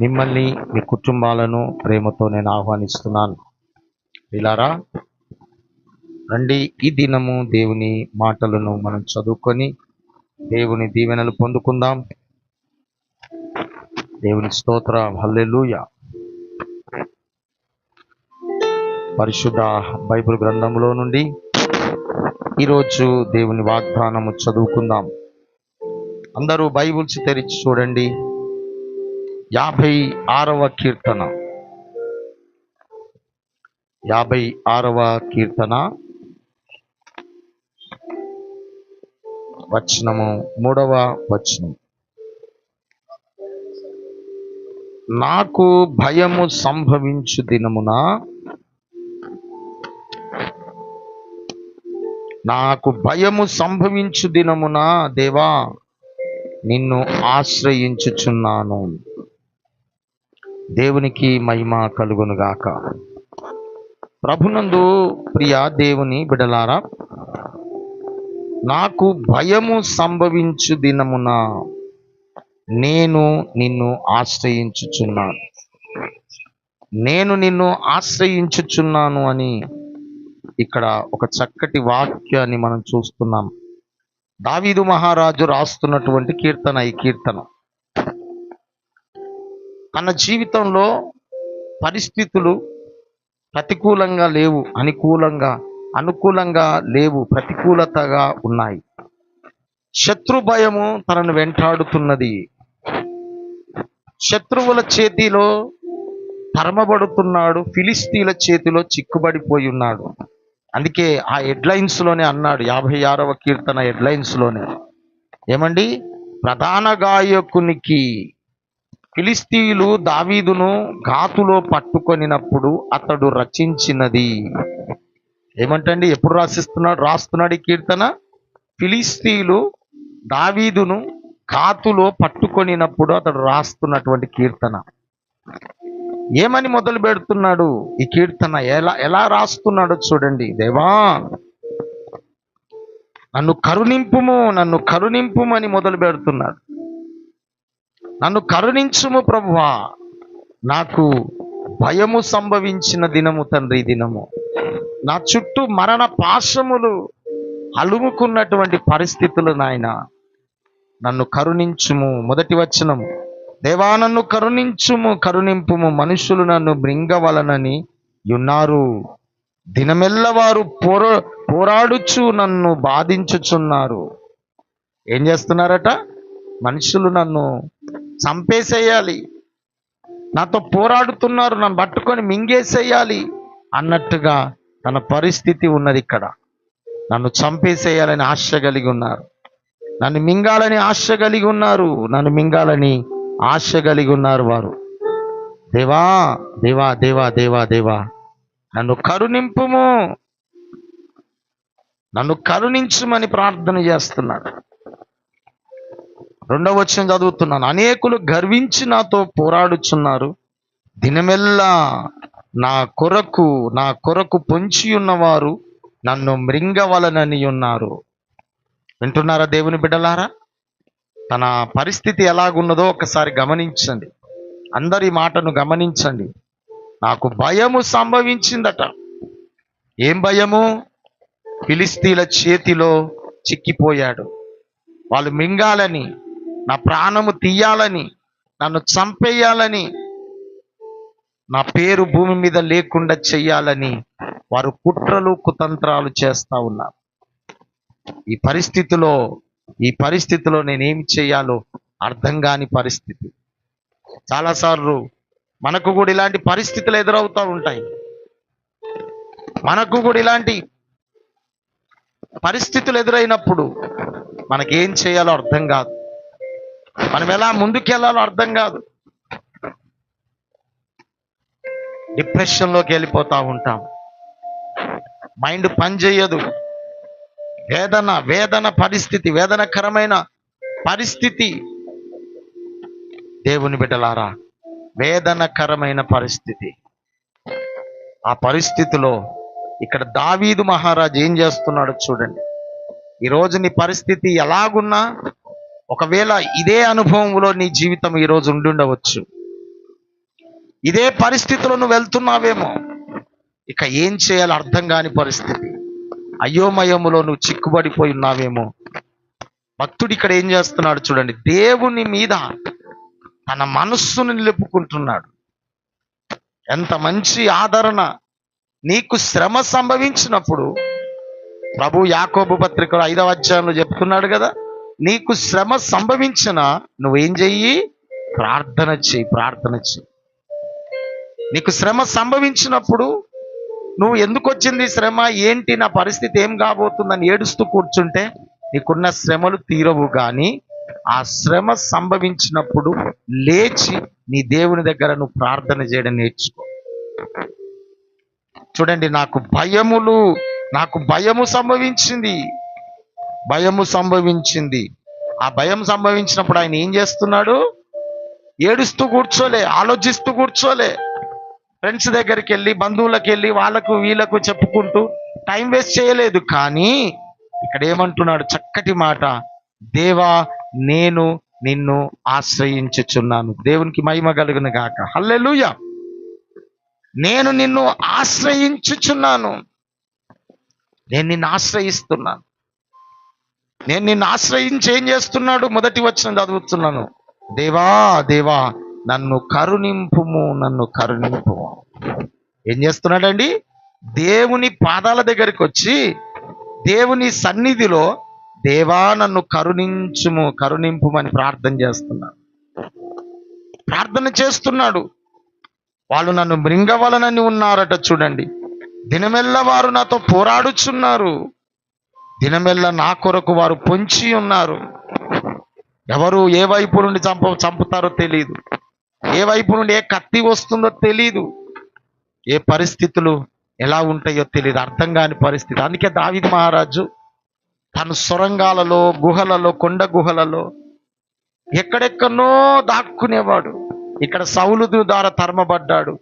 మిమ్మల్ని మీ కుటుంబాలను ప్రేమతో నేను ఆహ్వానిస్తున్నాను. ఇలారా రండి. ఈ దినము దేవుని మాటలను మనం చదువుకొని దేవుని దీవెనలు పొందుకుందాం. దేవుని స్తోత్ర. హల్లెలూయ. పరిశుద్ధ బైబిల్ గ్రంథంలో నుండి ఈరోజు దేవుని వాగ్దానము చదువుకుందాం. అందరూ బైబిల్స్ తెరిచి చూడండి. యాభై ఆరవ కీర్తన. యాభై ఆరవ కీర్తన. వచనము మూడవ వచనం. నాకు భయము సంభవించు దినమున నాకు భయము సంభవించు దినమున దేవా నిన్ను ఆశ్రయించుచున్నాను. దేవునికి మహిమ కలుగునుగాక ప్రభునందు ప్రియ దేవుని బిడలారా నాకు భయము సంభవించు దినమున నేను నిన్ను ఆశ్రయించుచున్నాను. నేను నిన్ను ఆశ్రయించుచున్నాను అని ఇక్కడ ఒక చక్కటి వాక్యాన్ని మనం చూస్తున్నాం. దావీదు మహారాజు రాస్తున్నటువంటి కీర్తన ఈ కీర్తన. తన జీవితంలో పరిస్థితులు ప్రతికూలంగా లేవు అనుకూలంగా అనుకూలంగా లేవు ప్రతికూలతగా ఉన్నాయి. శత్రు భయము తనను వెంటాడుతున్నది. శత్రువుల చేతిలో తరమబడుతున్నాడు ఫిలిస్తీన్ల చేతిలో చిక్కుబడిపోయి ఉన్నాడు. అందుకే ఆ హెడ్లైన్స్లోనే అన్నాడు యాభై ఆరవ కీర్తన హెడ్లైన్స్లోనే. ఏమండి? ప్రధాన గాయకునికి ఫిలిస్తీయులు దావీదును ఘాతులో పట్టుకొనినప్పుడు అతడు రచించినది. ఏమంటండి? ఎప్పుడు రాసిస్తున్నాడు? రాస్తున్నాడు ఈ కీర్తన? ఫిలిస్తీయులు దావీదును ఘాతులో పట్టుకొనినప్పుడు అతడు రాస్తున్నటువంటి కీర్తన. ఏమని మొదలు పెడుతున్నాడు? ఈ కీర్తన ఎలా ఎలా రాస్తున్నాడో చూడండి. దేవా నన్ను కరుణింపుము నన్ను కరుణింపుమని మొదలు పెడుతున్నాడు. నన్ను కరుణించుము ప్రభువా. నాకు భయము సంభవించిన దినము తండ్రి దినము. నా చుట్టూ మరణ పాశములు అలుముకున్నటువంటి పరిస్థితులు నాయన. నన్ను కరుణించుము. మొదటి వచనము దేవా నన్ను కరుణించుము కరుణింపుము. మనుషులు నన్ను మృంగవలనని ఉన్నారు. దినమెల్ల వారు పోర పోరాడుచు నన్ను బాధించుచున్నారు. ఏం చేస్తున్నారట? మనుషులు నన్ను చంపేసేయాలి. నాతో పోరాడుతున్నారు నన్ను పట్టుకొని మింగేసేయాలి అన్నట్టుగా తన పరిస్థితి ఉన్నది ఇక్కడ. నన్ను చంపేసేయాలని ఆశ కలిగి ఉన్నారు. నన్ను మింగాలని ఆశ కలిగి ఉన్నారు. నన్ను మింగాలని ఆశ కలిగి ఉన్నారు వారు. దేవా దేవా దేవా దేవా దేవా నన్ను కరుణింపుము. నన్ను కరుణించుమని ప్రార్థన చేస్తున్నాడు. రెండవ వచ్చిన చదువుతున్నాను. అనేకులు గర్వించి నాతో పోరాడుచున్నారు. దినమెల్లా నా కొరకు నా కొరకు పొంచి ఉన్నవారు నన్ను మృంగవలనని ఉన్నారు. వింటున్నారా దేవుని బిడ్డలారా? తన పరిస్థితి ఎలాగున్నదో ఒకసారి గమనించండి. అందరి మాటను గమనించండి. నాకు భయము సంభవించిందట. ఏం భయము? ఫిలిస్తీన్ల చేతిలో చిక్కిపోయాడు. వాళ్ళు మింగాలని నా ప్రాణము తీయాలని నన్ను చంపేయాలని నా పేరు భూమి మీద లేకుండా చెయ్యాలని వారు కుట్రలు కుతంత్రాలు చేస్తూ ఉన్నారు. ఈ పరిస్థితిలో ఈ పరిస్థితిలో నేనేమి చేయాలో అర్థం కాని పరిస్థితి. చాలాసార్లు మనకు కూడా ఇలాంటి పరిస్థితులు ఎదురవుతూ ఉంటాయి. మనకు కూడా ఇలాంటి పరిస్థితులు ఎదురైనప్పుడు మనకేం చేయాలో అర్థం కాదు. మనం ఎలా ముందుకెళ్ళాలో అర్థం కాదు. డిప్రెషన్లోకి వెళ్ళిపోతా ఉంటాం. మైండ్ పనిచేయదు వేదన వేదన పరిస్థితి వేదనకరమైన పరిస్థితి. దేవుని బిడ్డలారా వేదనకరమైన పరిస్థితి. ఆ పరిస్థితిలో ఇక్కడ దావీదు మహారాజు ఏం చేస్తున్నాడో చూడండి. ఈరోజు నీ పరిస్థితి ఎలాగున్నా ఒకవేళ ఇదే అనుభవంలో నీ జీవితం ఈరోజు ఉండి ఉండవచ్చు ఇదే పరిస్థితిలో నువ్వు వెళ్తున్నావేమో. ఇక ఏం చేయాలో అర్థం కాని పరిస్థితి. అయోమయములో నువ్వు చిక్కుబడిపోయి ఉన్నావేమో. భక్తుడు ఇక్కడ ఏం చేస్తున్నాడు చూడండి. దేవుని మీద తన మనస్సును నిలుపుకుంటున్నాడు. ఎంత మంచి ఆదరణ. నీకు శ్రమ సంభవించినప్పుడు ప్రభు యాకోబు పత్రికలో ఐదవ అధ్యాయంలో చెప్తున్నాడు కదా. నీకు శ్రమ సంభవించిన నువ్వేం చెయ్యి? ప్రార్థన చెయ్యి ప్రార్థన చెయ్యి. నీకు శ్రమ సంభవించినప్పుడు నువ్వు ఎందుకు వచ్చింది శ్రమ? ఏంటి? నా పరిస్థితి ఏం కాబోతుందని ఏడుస్తూ కూర్చుంటే నీకున్న శ్రమలు తీరవు కానీ ఆ శ్రమ సంభవించినప్పుడు లేచి నీ దేవుని దగ్గర నువ్వు ప్రార్థన చేయడం నేర్చుకో. చూడండి నాకు భయములు నాకు భయము సంభవించింది. భయము సంభవించింది. ఆ భయం సంభవించినప్పుడు ఆయన ఏం చేస్తున్నాడు? ఏడుస్తూ కూర్చోలే ఆలోచిస్తూ కూర్చోలే. ఫ్రెండ్స్ దగ్గరికి వెళ్ళి బంధువులకు వెళ్ళి వాళ్ళకు వీళ్ళకు చెప్పుకుంటూ టైం వేస్ట్ చేయలేదు. కానీ ఇక్కడ ఏమంటున్నాడు? చక్కటి మాట. దేవా నేను నిన్ను ఆశ్రయించుచున్నాను. దేవునికి మహిమ కలుగును గాక. హల్లెలుయ నేను నిన్ను ఆశ్రయించుచున్నాను. నేను నిన్ను ఆశ్రయిస్తున్నాను. నేను నిన్ను ఆశ్రయించి ఏం చేస్తున్నాడు? మొదటి వచ్చిన చదువుతున్నాను. దేవా దేవా నన్ను కరుణింపుము నన్ను కరుణింపుము. ఏం చేస్తున్నాడండి? దేవుని పాదాల దగ్గరికి వచ్చి దేవుని సన్నిధిలో దేవా నన్ను కరుణించుము కరుణింపుమని ప్రార్థన చేస్తున్నాడు. ప్రార్థన చేస్తున్నాడు. వాళ్ళు నన్ను మృంగవలనని ఉన్నారట చూడండి. దినమెల్ల వారు నాతో పోరాడుచున్నారు. దినమెల్ల నా కొరకు వారు పొంచి ఉన్నారు. ఎవరు ఏ వైపు నుండి చంప చంపుతారో తెలియదు ఏ వైపు నుండి ఏ కత్తి వస్తుందో తెలియదు ఏ పరిస్థితులు ఎలా ఉంటాయో తెలియదు అర్థం కాని పరిస్థితి. అందుకే దావిద్ మహారాజు తను సొరంగాలలో గుహలలో కొండ గుహలలో ఎక్కడెక్కడనో దాక్కునేవాడు. ఇక్కడ సౌలు ద్వారా తరమబడ్డాడు.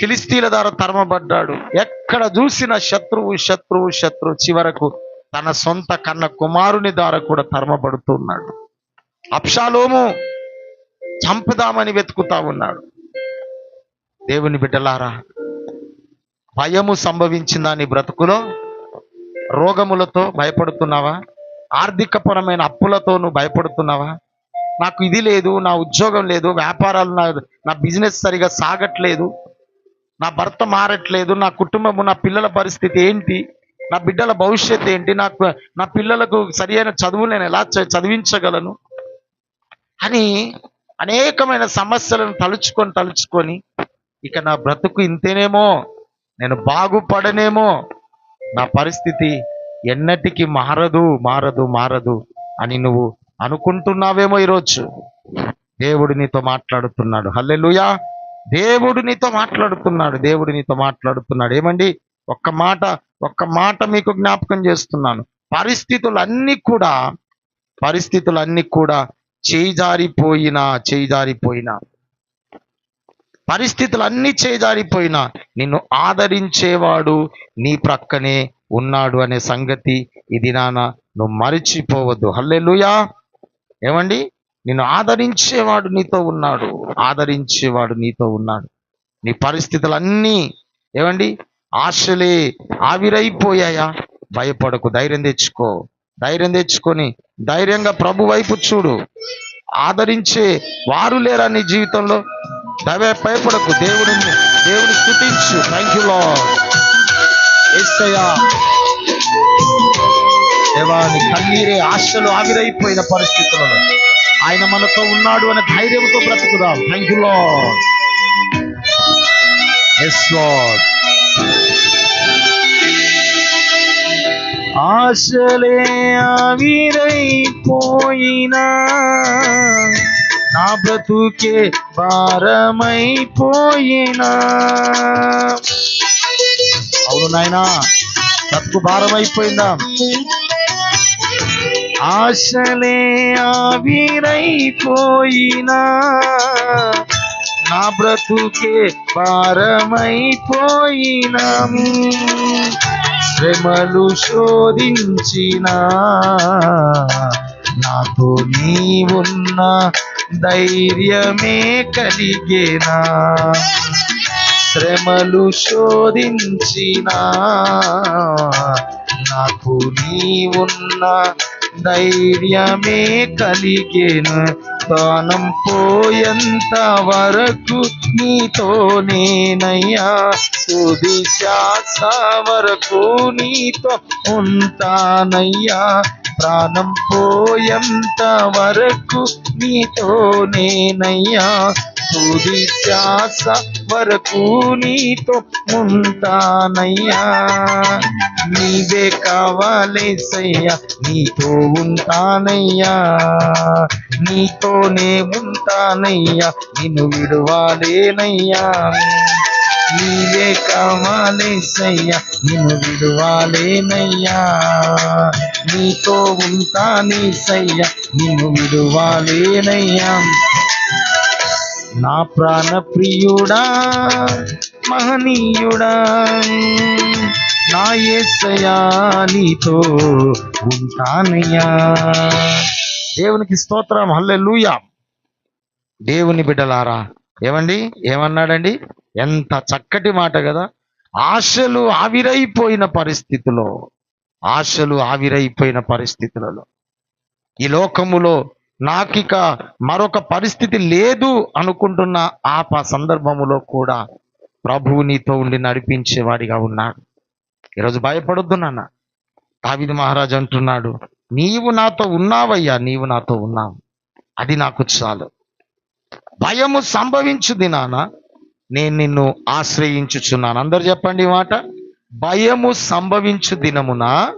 ఫిలిస్తీన్ల ద్వారా తరమబడ్డాడు. ఎక్కడ చూసిన శత్రువు శత్రువు శత్రువు చివరకు తన సొంత కన్న కుమారుని ద్వారా కూడా తరమబడుతున్నాడు. అప్షాలోము చంపుదామని వెతుకుతా ఉన్నాడు. దేవుని బిడ్డలారా భయము సంభవించిందా నీ బ్రతుకులో? రోగములతో భయపడుతున్నావా? ఆర్థికపరమైన అప్పులతో నువ్వు భయపడుతున్నావా? నాకు ఇది లేదు నా ఉద్యోగం లేదు వ్యాపారాలు నా నా బిజినెస్ సరిగా సాగట్లేదు నా భర్త మారట్లేదు నా కుటుంబము నా పిల్లల పరిస్థితి ఏంటి? నా బిడ్డల భవిష్యత్తు ఏంటి? నాకు నా పిల్లలకు సరి అయిన చదువు నేను ఎలా చదివించగలను? అని అనేకమైన సమస్యలను తలుచుకొని తలుచుకొని ఇక నా బ్రతుకు ఇంతేనేమో నేను బాగుపడనేమో నా పరిస్థితి ఎన్నటికి మారదు మారదు మారదు అని నువ్వు అనుకుంటున్నావేమో ఈరోజు. దేవుడు నీతో మాట్లాడుతున్నాడు. హల్లెలుయా! దేవుడు నీతో మాట్లాడుతున్నాడు. దేవుడు నీతో మాట్లాడుతున్నాడు. ఏమండి? ఒక్క మాట ఒక్క మాట మీకు జ్ఞాపకం చేస్తున్నాను. పరిస్థితులన్నీ కూడా పరిస్థితులన్నీ కూడా చేజారిపోయినా చేజారిపోయినా. పరిస్థితులన్నీ చేజారిపోయినా. నిన్ను ఆదరించేవాడు నీ ప్రక్కనే ఉన్నాడు అనే సంగతి ఇది నాన్న నువ్వు మరిచిపోవద్దు. హల్లెలుయా! ఏమండి? నిన్ను ఆదరించేవాడు నీతో ఉన్నాడు. ఆదరించేవాడు నీతో ఉన్నాడు. నీ పరిస్థితులన్నీ ఏమండి? ఆశలే ఆవిరైపోయాయా? భయపడకు ధైర్యం తెచ్చుకో. ధైర్యం తెచ్చుకొని ధైర్యంగా ప్రభు వైపు చూడు. ఆదరించే వారు లేరా నీ జీవితంలో? దవే భయపడకు. దేవుడిని దేవుని స్థుతించు. థ్యాంక్ యూ లో దేవాని కన్నీరే ఆశలు ఆవిరైపోయిన పరిస్థితులలో ఆయన మనతో ఉన్నాడు అనే ధైర్యంతో బ్రతుకుదాం. థ్యాంక్ యూ లో ఎస్ లార్డ్ ఆశలే ఆవిరైపోయినా నా బ్రతుకే భారమైపోయినా. అవును నాయనా బ్రతుకు భారమైపోయిందా? ఆశలే ఆవిరైపోయినా నా బ్రతుకే భారమైపోయినాము. శ్రమలు శోధించిన నాతో నీ ఉన్న ధైర్యమే కలిగేనా? శ్రమలు శోధించిన నాకు నీవున్న ధైర్యమే కలిగేను? ప్రాణం పోయంత వరకు నీతో నేనయ్యా. తుది శ్వాస వరకు నీతో ఉంటానయ్యా. ప్రాణం పోయంత వరకు నీతో నేనయ్యా. తుది శ్వాస వరకు నీతో ఉంటానయ్యా నీవే కావాలేసయ్యా నీతో ఉంటానయ్యా నీతోనే ఉంటానయ్యా నిన్ను విడువాలేనయ్యా నీవే కావాలేసయ్యా నిన్ను విడువాలేనయ్యా నీతో ఉంటానేసయ్యా నిన్ను విడువాలేనయ్యా నా ప్రాణ ప్రియుడా మహనీయుడా నా యేసయ్యా నీతో ఉంటానయ్యా. దేవునికి స్తోత్రం హల్లెలూయా. దేవుని బిడ్డలారా ఏమండి ఏమన్నాడండి? ఎంత చక్కటి మాట కదా. ఆశలు ఆవిరైపోయిన పరిస్థితిలో ఆశలు ఆవిరైపోయిన పరిస్థితులలో ఈ లోకములో నాకిక మరొక పరిస్థితి లేదు అనుకుంటున్న ఆ ప- సందర్భములో కూడా ప్రభువు నీతో ఉండి నడిపించేవాడిగా ఉన్నాడు ఈరోజు భయపడొద్దు నాన్న. దావిది మహారాజు అంటున్నాడు నీవు నాతో ఉన్నావయ్యా నీవు నాతో ఉన్నావు. అది నాకు చాలు. భయము సంభవించు దినాన నేను నిన్ను ఆశ్రయించుచున్నాను. అందరు చెప్పండి మాట. భయము సంభవించు దినమున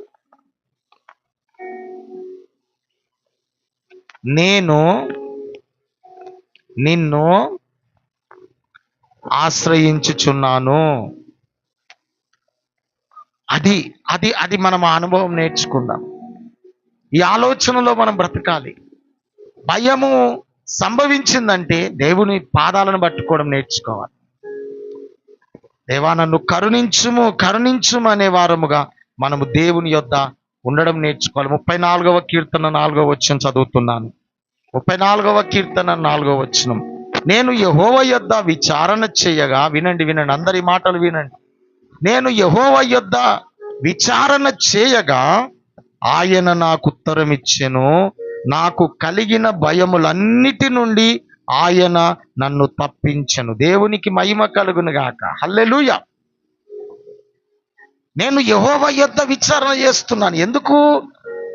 నేను నిన్ను ఆశ్రయించుచున్నాను. అది అది అది మనం అనుభవం నేర్చుకుందాం. ఈ ఆలోచనలో మనం బ్రతకాలి. భయము సంభవించిందంటే దేవుని పాదాలను పట్టుకోవడం నేర్చుకోవాలి. దేవా నన్ను కరుణించుము కరుణించుము అనే వారముగా మనము దేవుని యొద్ద ఉండడం నేర్చుకోవాలి. ముప్పై నాలుగవ కీర్తన నాలుగవ వచ్చిన చదువుతున్నాను. ముప్పై నాలుగవ కీర్తన నాలుగవ వచనం. నేను యహోవ యొద్ద విచారణ చేయగా వినండి వినండి అందరి మాటలు వినండి. నేను యహోవ యొద్ద విచారణ చేయగా ఆయన నాకు ఉత్తరం ఇచ్చెను. నాకు కలిగిన భయములన్నిటి నుండి ఆయన నన్ను తప్పించెను. దేవునికి మహిమ కలుగును గాక. హల్లెలూయా! నేను యహోవ యుద్ధ విచారణ చేస్తున్నాను. ఎందుకు?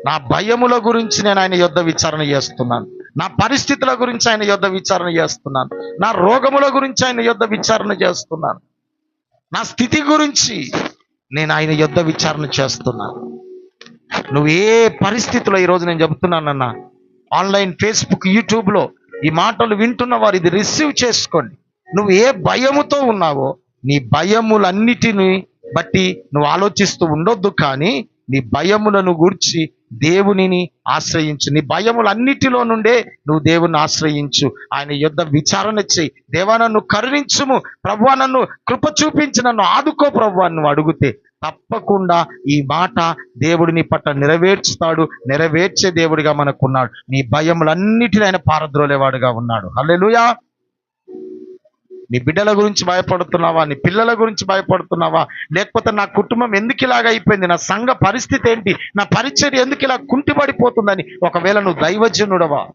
నా భయముల గురించి నేను ఆయన యుద్ధ విచారణ చేస్తున్నాను. నా పరిస్థితుల గురించి ఆయన యుద్ధ విచారణ చేస్తున్నాను. నా రోగముల గురించి ఆయన యుద్ధ విచారణ చేస్తున్నాను. నా స్థితి గురించి నేను ఆయన యుద్ధ విచారణ చేస్తున్నాను. నువ్వు ఏ పరిస్థితిలో ఈరోజు నేను చెబుతున్నానన్నా ఆన్లైన్ ఫేస్బుక్ యూట్యూబ్లో ఈ మాటలు వింటున్న వారు ఇది రిసీవ్ చేసుకోండి. నువ్వు ఏ భయముతో ఉన్నావో నీ భయములన్నిటిని బట్టి నువ్వు ఆలోచిస్తూ ఉండొద్దు కానీ నీ భయములను గూర్చి దేవునిని ఆశ్రయించు. నీ భయములన్నిటిలో నుండే నువ్వు దేవుని ఆశ్రయించు. ఆయన యుద్ధ విచారణ చేయి. దేవా నన్ను కరుణించుము. ప్రభు నన్ను కృప చూపించి నన్ను ఆదుకో ప్రభు నువ్వు అడిగితే తప్పకుండా ఈ మాట దేవుడిని పట్ల నెరవేర్చుతాడు. నెరవేర్చే దేవుడిగా మనకున్నాడు. నీ భయములన్నిటిని ఆయన పారద్రోలేవాడుగా ఉన్నాడు. హల్లెలూయా. నీ బిడ్డల గురించి భయపడుతున్నావా? నీ పిల్లల గురించి భయపడుతున్నావా? లేకపోతే నా కుటుంబం ఎందుకు ఇలాగ అయిపోయింది? నా సంఘ పరిస్థితి ఏంటి? నా పరిచర్య ఎందుకు ఇలా కుంటిపడిపోతుందని ఒకవేళ నువ్వు దైవజనుడవా?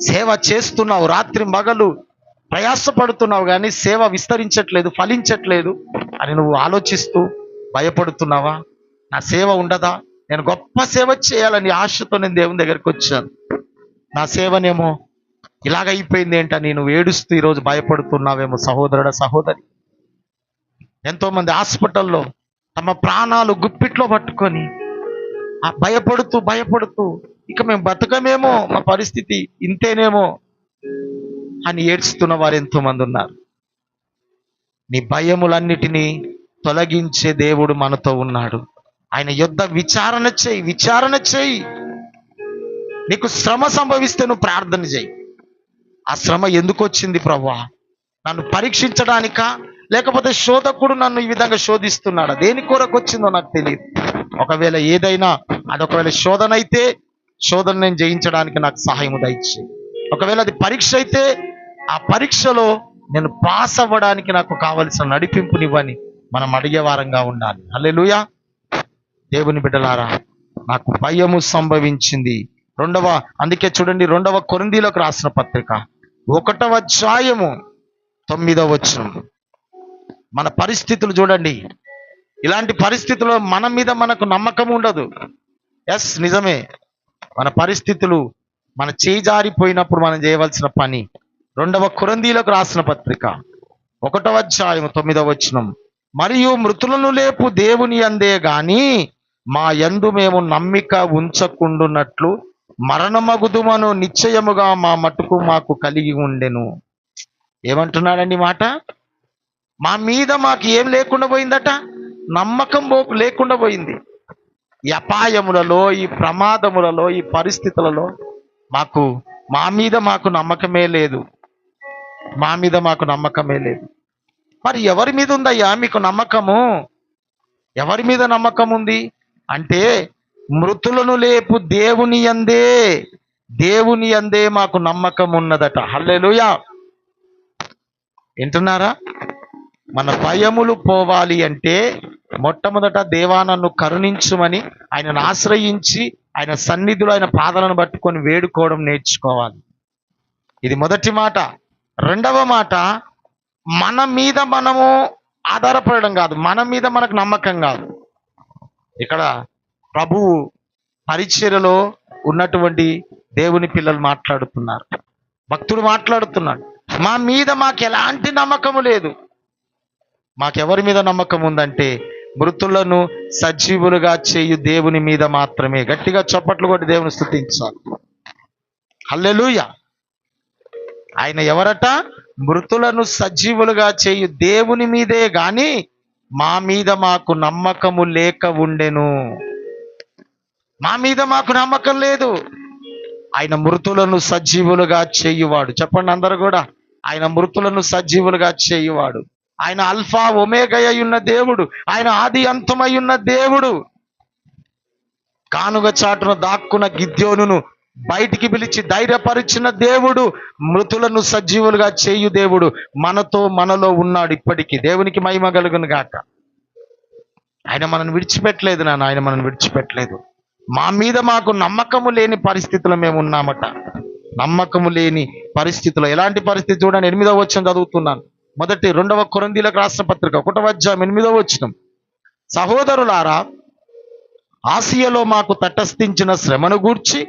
సేవ చేస్తున్నావు రాత్రి మగలు ప్రయాసపడుతున్నావు కానీ సేవ విస్తరించట్లేదు ఫలించట్లేదు అని నువ్వు ఆలోచిస్తూ భయపడుతున్నావా? నా సేవ ఉండదా? నేను గొప్ప సేవ చేయాలని ఆశతో నేను దేవుని దగ్గరికి వచ్చాను. నా సేవనేమో ఇలాగ అయిపోయింది ఏంట? నేను ఏడుస్తూ ఈరోజు భయపడుతున్నావేమో సహోదరుడ సహోదరి. ఎంతోమంది హాస్పిటల్లో తమ ప్రాణాలు గుప్పిట్లో పట్టుకొని ఆ భయపడుతూ భయపడుతూ ఇక మేము బతకమేమో మా పరిస్థితి ఇంతేనేమో అని ఏడ్చుతున్న వారు ఎంతోమంది ఉన్నారు. నీ భయములన్నిటినీ తొలగించే దేవుడు మనతో ఉన్నాడు. ఆయన యుద్ధ విచారణ చేయి విచారణ చేయి. నీకు శ్రమ సంభవిస్తే నువ్వు ప్రార్థన చేయి. ఆ శ్రమ ఎందుకు వచ్చింది ప్రభా నన్ను పరీక్షించడానికా? లేకపోతే శోధకుడు నన్ను ఈ విధంగా శోధిస్తున్నాడా? దేని కొరకు వచ్చిందో నాకు తెలియదు. ఒకవేళ ఏదైనా అదొకవేళ శోధన అయితే శోధన నేను జయించడానికి నాకు సహాయము దయచే ఒకవేళ అది పరీక్ష అయితే ఆ పరీక్షలో నేను పాస్ అవ్వడానికి నాకు కావలసిన నడిపింపునివ్వని మనం అడిగే వారంగా ఉండాలి. అల్లెలుయా దేవుని బిడ్డలారా నాకు భయము సంభవించింది. రెండవ అందుకే చూడండి రెండవ కొరిందీలోకి రాసిన పత్రిక. ఒకటవ అధ్యాయము తొమ్మిదవ వచనం. మన పరిస్థితులు చూడండి. ఇలాంటి పరిస్థితుల్లో మన మీద మనకు నమ్మకం ఉండదు. ఎస్ నిజమే. మన పరిస్థితులు మన చేజారిపోయినప్పుడు మనం చేయవలసిన పని. రెండవ కురందీలకు రాసిన పత్రిక ఒకటవ అధ్యాయం తొమ్మిదవ వచనం. మరియు మృతులను లేపు దేవుని అందే గాని మా యందు మేము నమ్మిక ఉంచకుండున్నట్లు మరణమగుదుమను నిశ్చయముగా మా మటుకు మాకు కలిగి ఉండెను. ఏమంటున్నాడండి మాట? మా మీద మాకు ఏం లేకుండా పోయిందట? నమ్మకం పో- లేకుండా పోయింది. ఈ అపాయములలో ఈ ప్రమాదములలో ఈ పరిస్థితులలో మాకు మా మీద మాకు నమ్మకమే లేదు. మా మీద మాకు నమ్మకమే లేదు. మరి ఎవరి మీద ఉందయ్యా మీకు నమ్మకము? ఎవరి మీద నమ్మకం ఉంది అంటే మృతులను లేపు దేవుని అందే దేవుని అందే మాకు నమ్మకం ఉన్నదట హల్లెలుయా. వింటున్నారా? మన భయములు పోవాలి అంటే మొట్టమొదట దేవా నన్ను కరుణించుమని ఆయనను ఆశ్రయించి ఆయన సన్నిధిలో ఆయన పాదలను పట్టుకొని వేడుకోవడం నేర్చుకోవాలి. ఇది మొదటి మాట. రెండవ మాట మన మీద మనము ఆధారపడడం కాదు. మన మీద మనకు నమ్మకం కాదు. ఇక్కడ ప్రభువు పరిచర్యలో ఉన్నటువంటి దేవుని పిల్లలు మాట్లాడుతున్నారు. భక్తుడు మాట్లాడుతున్నాడు. మా మీద మాకు ఎలాంటి నమ్మకము లేదు. మాకెవరి మీద నమ్మకం ఉందంటే మృతులను సజీవులుగా చేయు దేవుని మీద మాత్రమే. గట్టిగా చప్పట్లు కొట్టి దేవుని స్థుతించాలి. హల్లెలూయ. ఆయన ఎవరట? మృతులను సజీవులుగా చేయు దేవుని మీదే గాని మా మీద మాకు నమ్మకము లేక ఉండెను. మా మీద మాకు నమ్మకం లేదు. ఆయన మృతులను సజీవులుగా చేయువాడు. చెప్పండి అందరు కూడా. ఆయన మృతులను సజీవులుగా చేయువాడు. ఆయన అల్ఫా ఒమేగయ ఉన్న దేవుడు. ఆయన ఆది అంతమై ఉన్న దేవుడు. కానుగ చాటున దాక్కున్న గిద్యోను బయటికి పిలిచి ధైర్యపరిచిన దేవుడు. మృతులను సజీవులుగా చేయు దేవుడు. మనతో మనలో ఉన్నాడు ఇప్పటికీ. దేవునికి మహిమ కలుగును గాక ఆయన మనను విడిచిపెట్టలేదు నాన్న. ఆయన మనను విడిచిపెట్టలేదు. మా మీద మాకు నమ్మకము లేని పరిస్థితులు మేము ఉన్నామట. నమ్మకము లేని పరిస్థితుల్లో ఎలాంటి పరిస్థితి చూడండి ఎనిమిదవ వచ్చిన చదువుతున్నాను. మొదటి రెండవ కొరందీలకు రాష్ట్ర పత్రిక ఒకటవ అధ్యాయం ఎనిమిదవ వచ్చిన సహోదరులారా ఆసియలో మాకు తటస్థించిన శ్రమను గూర్చి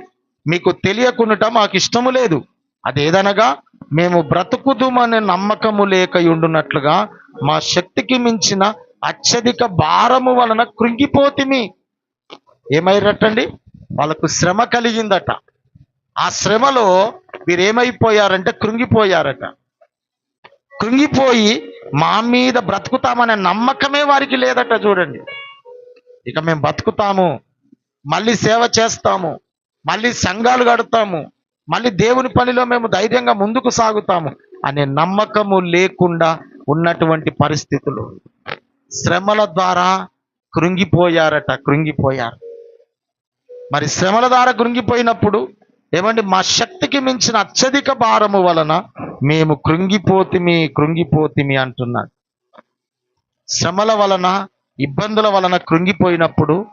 మీకు తెలియకుండాట మాకు ఇష్టము లేదు. అదేదనగా మేము బ్రతుకుదుమనే నమ్మకము లేక ఉండునట్లుగా మా శక్తికి మించిన అత్యధిక భారము వలన కృంగిపోతిమి. ఏమైరటండి వాళ్ళకు శ్రమ కలిగిందట. ఆ శ్రమలో మీరేమైపోయారంటే కృంగిపోయారట. కృంగిపోయి మా మీద బ్రతుకుతామనే నమ్మకమే వారికి లేదట చూడండి. ఇక మేము బతుకుతాము మళ్ళీ సేవ చేస్తాము మళ్ళీ సంఘాలు కడతాము మళ్ళీ దేవుని పనిలో మేము ధైర్యంగా ముందుకు సాగుతాము అనే నమ్మకము లేకుండా ఉన్నటువంటి పరిస్థితులు. శ్రమల ద్వారా కృంగిపోయారట కృంగిపోయారు. మరి శ్రమల ద్వారా కృంగిపోయినప్పుడు ఏమండి మా శక్తికి మించిన అత్యధిక భారము వలన మేము కృంగిపోతిమి కృంగిపోతిమి అంటున్నాడు. శ్రమల వలన ఇబ్బందుల వలన కృంగిపోయినప్పుడు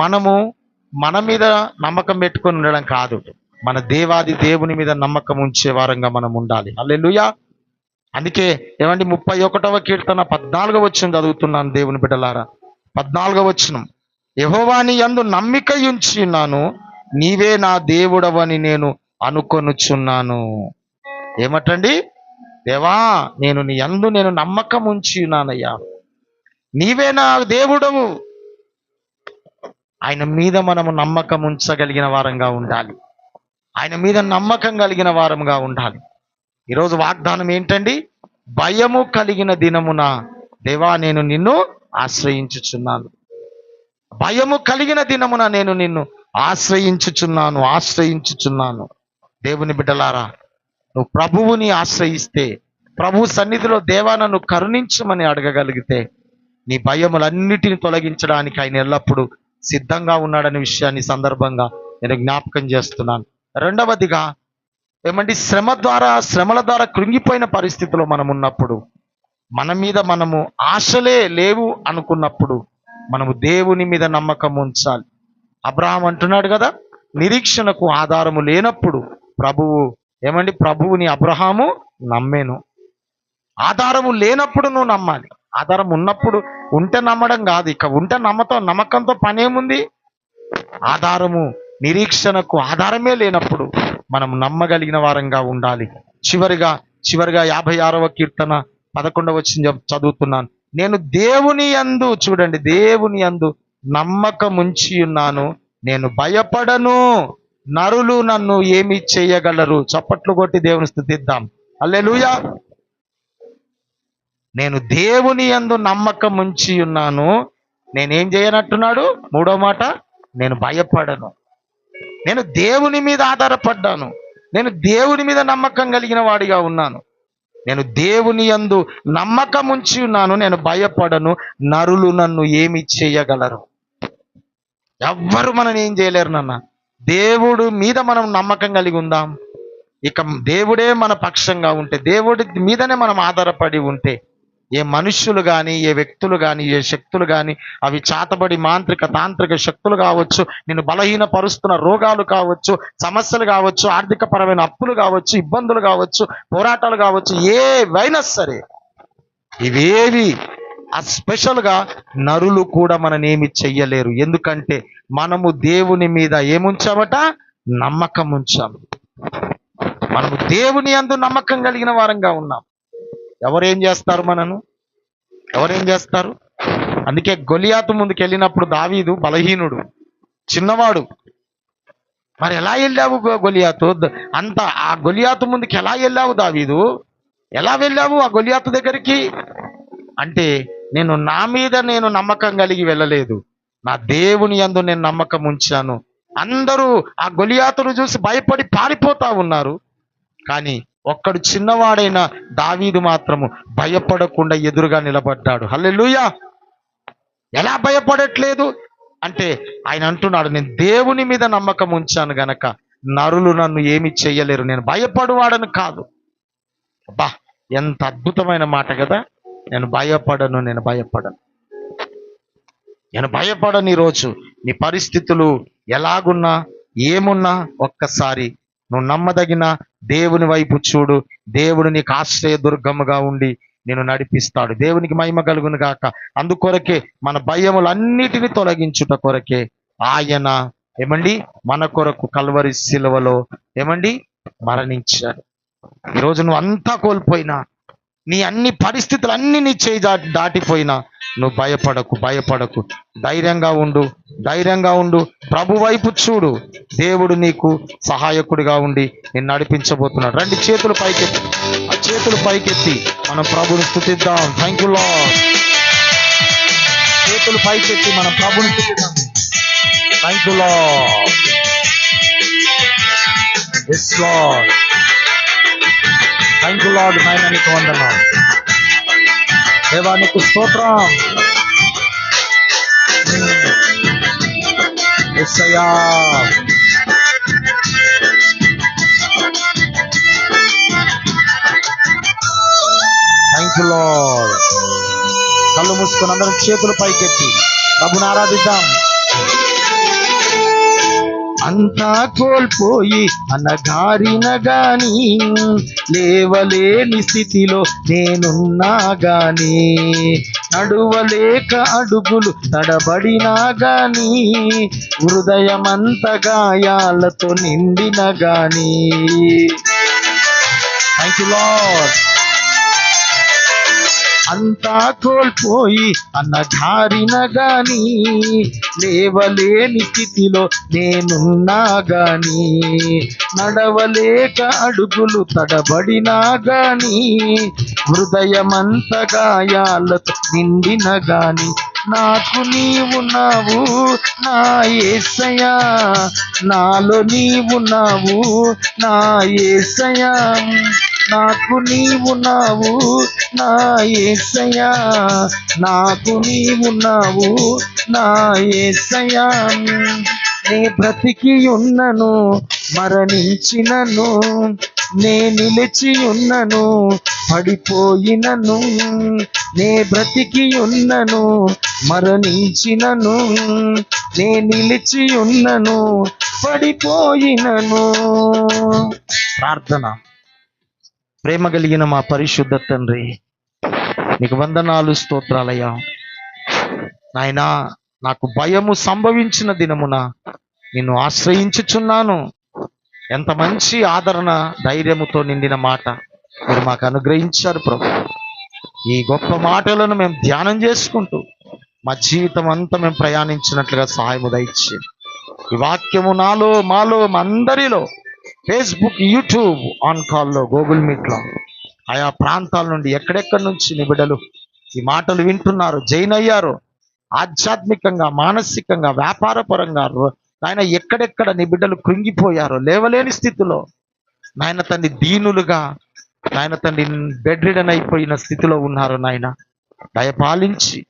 మనము మన మీద నమ్మకం పెట్టుకొని ఉండడం కాదు. మన దేవాది దేవుని మీద నమ్మకం ఉంచే వారంగా మనం ఉండాలి. అల్లెలుయా అందుకే ఏమండి ముప్పై ఒకటవ కీర్తన పద్నాలుగవ వచ్చిన చదువుతున్నాను దేవుని బిడ్డలారా. పద్నాలుగవ వచ్చినం యహోవాని యందు నమ్మిక ఉంచి ఉన్నాను నీవే నా దేవుడవని నేను అనుకొనుచున్నాను. ఏమటండి? దేవా నేను నీ అందు నేను నమ్మకం ఉంచి ఉన్నానయ్యా నీవే నా దేవుడవు. ఆయన మీద మనము నమ్మకం ఉంచగలిగిన వారంగా ఉండాలి. ఆయన మీద నమ్మకం కలిగిన వారంగా ఉండాలి. ఈరోజు వాగ్దానం ఏంటండి? భయము కలిగిన దినమున దేవా నేను నిన్ను ఆశ్రయించుచున్నాను. భయము కలిగిన దినమున నేను నిన్ను ఆశ్రయించుచున్నాను ఆశ్రయించుచున్నాను. దేవుని బిడ్డలారా నువ్వు ప్రభువుని ఆశ్రయిస్తే ప్రభు సన్నిధిలో దేవా నన్ను కరుణించమని అడగగలిగితే నీ భయములన్నిటిని తొలగించడానికి ఆయన ఎల్లప్పుడూ సిద్ధంగా ఉన్నాడనే విషయాన్ని సందర్భంగా నేను జ్ఞాపకం చేస్తున్నాను. రెండవదిగా ఏమండి శ్రమ ద్వారా శ్రమల ద్వారా కృంగిపోయిన పరిస్థితిలో మనం ఉన్నప్పుడు మన మీద మనము ఆశలే లేవు అనుకున్నప్పుడు మనము దేవుని మీద నమ్మకం ఉంచాలి. అబ్రహాం అంటున్నాడు కదా నిరీక్షణకు ఆధారము లేనప్పుడు ప్రభువు ఏమండి? ప్రభువుని అబ్రహాము నమ్మేను. ఆధారము లేనప్పుడు నువ్వు నమ్మాలి. ఆధారం ఉన్నప్పుడు ఉంటే నమ్మడం కాదు. ఇక ఉంటే నమ్మతో నమ్మకంతో పనేముంది? ఆధారము నిరీక్షణకు ఆధారమే లేనప్పుడు మనం నమ్మగలిగిన వారంగా ఉండాలి. చివరిగా చివరిగా యాభై ఆరవ కీర్తన పదకొండవ చదువుతున్నాను. నేను దేవుని యందు చూడండి దేవుని యందు నమ్మకముంచి ఉన్నాను నేను భయపడను. నరులు నన్ను ఏమి చేయగలరు. చప్పట్లు కొట్టి దేవుని స్థుతిద్దాం. అల్లెలుయా నేను దేవుని యందు నమ్మకం ఉంచి ఉన్నాను నేనేం చేయనట్టున్నాడు? మూడో మాట నేను భయపడను. నేను దేవుని మీద ఆధారపడ్డాను. నేను దేవుని మీద నమ్మకం కలిగిన వాడిగా ఉన్నాను. నేను దేవుని యందు నమ్మకం ఉంచి ఉన్నాను నేను భయపడను నరులు నన్ను ఏమి చేయగలరు? ఎవ్వరు మనని ఏం చేయలేరు నాన్న. దేవుడు మీద మనం నమ్మకం కలిగి ఉందాం. ఇక దేవుడే మన పక్షంగా ఉంటే దేవుడి మీదనే మనం ఆధారపడి ఉంటే ఏ మనుష్యులు కానీ ఏ వ్యక్తులు కానీ ఏ శక్తులు కానీ అవి చాతబడి మాంత్రిక తాంత్రిక శక్తులు కావచ్చు నేను బలహీనపరుస్తున్న రోగాలు కావచ్చు సమస్యలు కావచ్చు ఆర్థిక పరమైన అప్పులు కావచ్చు ఇబ్బందులు కావచ్చు పోరాటాలు కావచ్చు ఏవైనా సరే ఇవేవి ఆ స్పెషల్గా నరులు కూడా మననేమి చెయ్యలేరు. ఎందుకంటే మనము దేవుని మీద ఏముంచామట? నమ్మకం ఉంచాము మనము దేవుని అందు నమ్మకం కలిగిన వారంగా ఉన్నాం. ఎవరేం చేస్తారు మనను? ఎవరేం చేస్తారు? అందుకే గొలియాతు ముందుకు వెళ్ళినప్పుడు దావీదు బలహీనుడు చిన్నవాడు. మరి ఎలా వెళ్ళావు గొలియాతు? అంత ఆ గొలియాతు ముందుకు ఎలా వెళ్ళావు దావీదు? ఎలా వెళ్ళావు ఆ గొలియాతు దగ్గరికి? అంటే నేను నా మీద నేను నమ్మకం కలిగి వెళ్ళలేదు. నా దేవుని యందు నేను నమ్మకం ఉంచాను. అందరూ ఆ గొలియాతును చూసి భయపడి పారిపోతా ఉన్నారు. కానీ ఒక్కడు చిన్నవాడైన దావీదు మాత్రము భయపడకుండా ఎదురుగా నిలబడ్డాడు. హల్లెలుయా! ఎలా భయపడట్లేదు? అంటే ఆయన అంటున్నాడు నేను దేవుని మీద నమ్మకం ఉంచాను గనక నరులు నన్ను ఏమి చెయ్యలేరు నేను భయపడువాడను కాదు. అబ్బా ఎంత అద్భుతమైన మాట కదా! నేను భయపడను నేను భయపడను. నేను భయపడను ఈరోజు నీ పరిస్థితులు ఎలాగున్నా ఏమున్నా ఒక్కసారి నువ్వు నమ్మదగిన దేవుని వైపు చూడు. దేవుడు నీకు ఆశ్రయ దుర్గముగా ఉండి నేను నడిపిస్తాడు. దేవునికి మహిమ కలుగును గాక. అందుకొరకే మన భయములన్నిటిని తొలగించుట కొరకే ఆయన ఏమండి? మన కొరకు కల్వరి శిలువలో ఏమండి? మరణించాడు. ఈరోజు నువ్వు అంతా కోల్పోయినా నీ అన్ని పరిస్థితులు అన్ని నీ చేయి దాటి దాటిపోయినా నువ్వు భయపడకు భయపడకు. ధైర్యంగా ఉండు ధైర్యంగా ఉండు. ప్రభు వైపు చూడు. దేవుడు నీకు సహాయకుడిగా ఉండి నేను నడిపించబోతున్నాడు. రెండు చేతులు పైకెత్తి. ఆ చేతులు పైకెత్తి మనం ప్రభుని స్థుతిద్దాం. థ్యాంక్ యూ లాడ్ చేతులు పైకెత్తి మనం ప్రభుని స్థుతిద్దాం. Thank you Lord yes Lord thank you Lord నాయన నీకు వందనాలు దేవా నీకు స్తోత్రం. ఎస్సయ్యా థ్యాంక్ యూ లాడ్ కళ్ళు మూసుకొని అందరం చేతులు పైకెత్తి. ప్రభుని ఆరాధిద్దాం. అంతా కోల్పోయి అనగారిన గాని లేవలేని స్థితిలో నేనున్నా గాని నడువలేక అడుగులు తడబడినా గాని హృదయమంత గాయాలతో నిండిన గాని. థ్యాంక్ యూ లాడ్ అంతా కోల్పోయి అన్న ధారిన గాని లేవలేని స్థితిలో నేనున్నా గాని నడవలేక అడుగులు తడబడినా గాని హృదయమంత గాయాలతో నిండిన గాని నాకు నీవున్నావు నా ఏసయా నాలో నీవున్నావు నా ఏసయా నాకు నీవున్నావు నా ఏసయా నాకు నీవున్నావు నా ఏసయా నే బ్రతికి ఉన్నను మరణించినను నే నిలిచి ఉన్నను పడిపోయినను నే బ్రతికి ఉన్నను మరణించినను నే నిలిచి ఉన్నను పడిపోయినను. ప్రార్థన. ప్రేమ కలిగిన మా పరిశుద్ధ తండ్రి నీకు వందనాలు స్తోత్రాలయ్యా. నాయనా నాకు భయము సంభవించిన దినమున నిన్ను ఆశ్రయించుచున్నాను. ఎంత మంచి ఆదరణ ధైర్యముతో నిండిన మాట మీరు మాకు అనుగ్రహించారు ప్రభు. ఈ గొప్ప మాటలను మేము ధ్యానం చేసుకుంటూ మా జీవితం అంతా మేము ప్రయాణించినట్లుగా సహాయము దయచి ఈ వాక్యము నాలో మాలో మా అందరిలో ఫేస్బుక్ యూట్యూబ్ ఆన్ కాల్లో గూగుల్ మీట్లో ఆయా ప్రాంతాల నుండి ఎక్కడెక్కడి నుంచి నిబిడలు ఈ మాటలు వింటున్నారు జైన్ అయ్యారు ఆధ్యాత్మికంగా మానసికంగా వ్యాపారపరంగా రో- నాయన ఎక్కడెక్కడ నీ బిడ్డలు కృంగిపోయారో లేవలేని స్థితిలో నాయన తండ్రి దీనులుగా నాయన తండ్రి బెడ్ రిడన్ అయిపోయిన స్థితిలో ఉన్నారు నాయన. దయపాలించి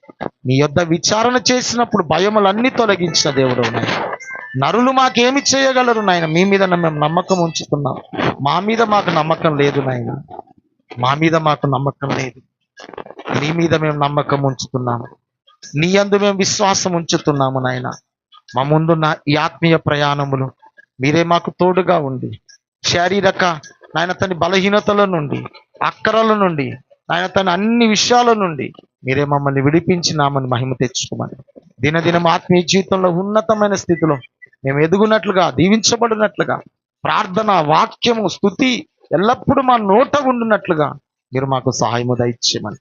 నీ యొద్ద విచారణ చేసినప్పుడు భయములన్నీ తొలగించిన దేవుడు నాయన. నరులు మాకేమి చేయగలరు నాయన? మీ మీద మేము నమ్మకం ఉంచుతున్నాం. మా మీద మాకు నమ్మకం లేదు నాయన. మా మీద మాకు నమ్మకం లేదు. నీ మీద మేము నమ్మకం ఉంచుతున్నాము. నీ అందు మేము విశ్వాసం ఉంచుతున్నాము నాయన. మా ముందున్న ఈ ఆత్మీయ ప్రయాణములు మీరే మాకు తోడుగా ఉండి శారీరక నాయన తన బలహీనతల నుండి అక్కరల నుండి నాయన తన అన్ని విషయాల నుండి మీరే మమ్మల్ని విడిపించి నామని మహిమ తెచ్చుకోమని. దినదినం ఆత్మీయ జీవితంలో ఉన్నతమైన స్థితిలో మేము ఎదుగునట్లుగా దీవించబడినట్లుగా ప్రార్థన వాక్యము స్థుతి ఎల్లప్పుడూ మా నోట ఉండునట్లుగా మీరు మాకు సహాయము దయచేయమని.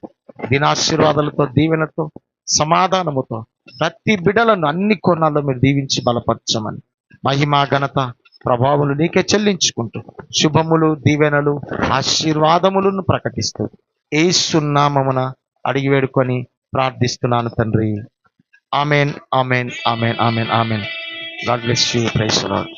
దినాశీర్వాదాలతో దీవెనతో సమాధానముతో ప్రతి బిడలను అన్ని కోణాల్లో మీరు దీవించి బలపరచమని. మహిమ ఘనత ప్రభావములు నీకే చెల్లించుకుంటూ శుభములు దీవెనలు ఆశీర్వాదములను ప్రకటిస్తూ ఏ సున్నామమున అడిగి వేడుకొని ప్రార్థిస్తున్నాను తండ్రి. Amen amen amen amen amen. God bless you praise Lord